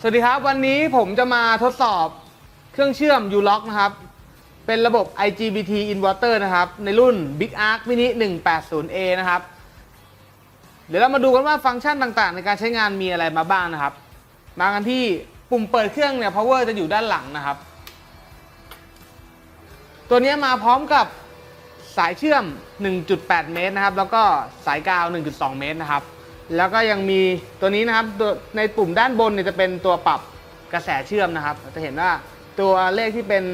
สวัสดีครับ วันนี้ผมจะมาทดสอบเครื่องเชื่อม U-Lock นะครับ เป็นระบบ IGBT inverter นะครับ ในรุ่น Big Arc Mini 180A นะครับ เดี๋ยวเรามาดูกันว่าฟังก์ชันต่างๆ ในการใช้งานมีอะไรมาบ้างนะครับ มากันที่ปุ่มเปิดเครื่องเนี่ย power จะอยู่ด้านหลังนะครับ ตัวนี้มาพร้อมกับสายเชื่อม 1.8 เมตรนะครับ แล้วก็สายกาว 1.2 เมตรนะครับ แล้วก็ยังมีตัวนี้นะครับในปุ่มด้านบนเนี่ยจะเป็นตัวปรับกระแสเชื่อมนะครับ จะเห็นว่าตัวเลขที่เป็น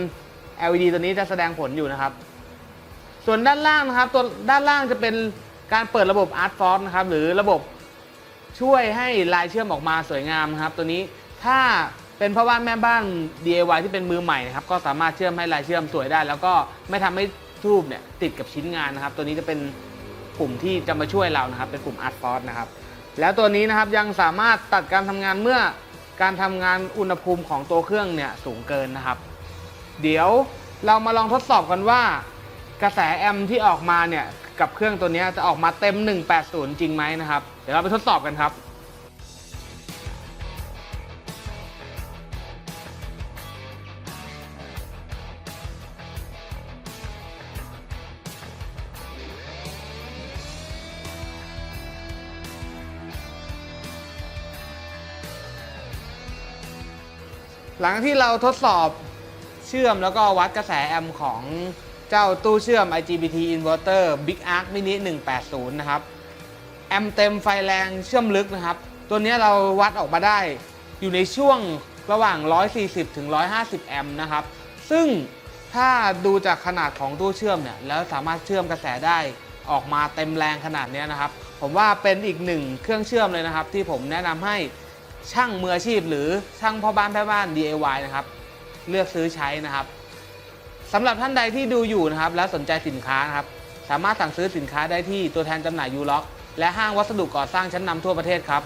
LED ตัวนี้จะแสดงผลอยู่นะครับ ส่วนด้านล่างนะครับ ตัวด้านล่างจะเป็นการเปิดระบบ Art Force นะครับ หรือระบบช่วยให้ลายเชื่อมออกมาสวยงามนะครับ ตัวนี้ถ้าเป็นพ่อบ้านแม่บ้าน DIY ที่เป็นมือใหม่นะครับก็สามารถเชื่อมให้ลายเชื่อมสวยได้ แล้วก็ไม่ทำให้ทูบเนี่ยติดกับชิ้นงานนะครับ ตัวนี้จะเป็นปุ่มที่จะมาช่วยเรานะครับ เป็นปุ่ม Art Force นะครับ แล้วตัวนี้นะครับยังสามารถตัดการทำงานเมื่อการทำงานอุณหภูมิของตัวเครื่องเนี่ยสูงเกินนะครับ เดี๋ยวเรามาลองทดสอบกันว่า กระแสแอมป์ที่ออกมาเนี่ยกับเครื่องตัวนี้จะออกมาเต็ม 180 จริงไหมนะครับ เดี๋ยวเราไปทดสอบกันครับ หลังที่เราทดสอบเชื่อมแล้วก็วัดกระแสแอมป์ของเจ้าตู้เชื่อม IGBT inverter Big Arc Mini 180 นะครับ แอมป์เต็มไฟแรงเชื่อมลึกนะครับ ตัวนี้เราวัดออกมาได้อยู่ในช่วงระหว่าง 140 ถึง 150 แอมป์นะครับ ซึ่งถ้าดูจากขนาดของตู้เชื่อมเนี่ย แล้วสามารถเชื่อมกระแสได้ออกมาเต็มแรงขนาดเนี้ยนะครับ ผมว่าเป็นอีกหนึ่งเครื่องเชื่อมเลยนะครับ ที่ผมแนะนำให้ ช่างมืออาชีพ หรือช่างพ่อบ้านแม่บ้าน DIY นะครับเลือกซื้อใช้นะครับสำหรับท่านใดที่ดูอยู่นะครับ และสนใจสินค้านะครับสามารถสั่งซื้อสินค้าได้ที่ตัวแทนจำหน่ายยูล็อกและห้างวัสดุก่อสร้างชั้นนำทั่วประเทศครับ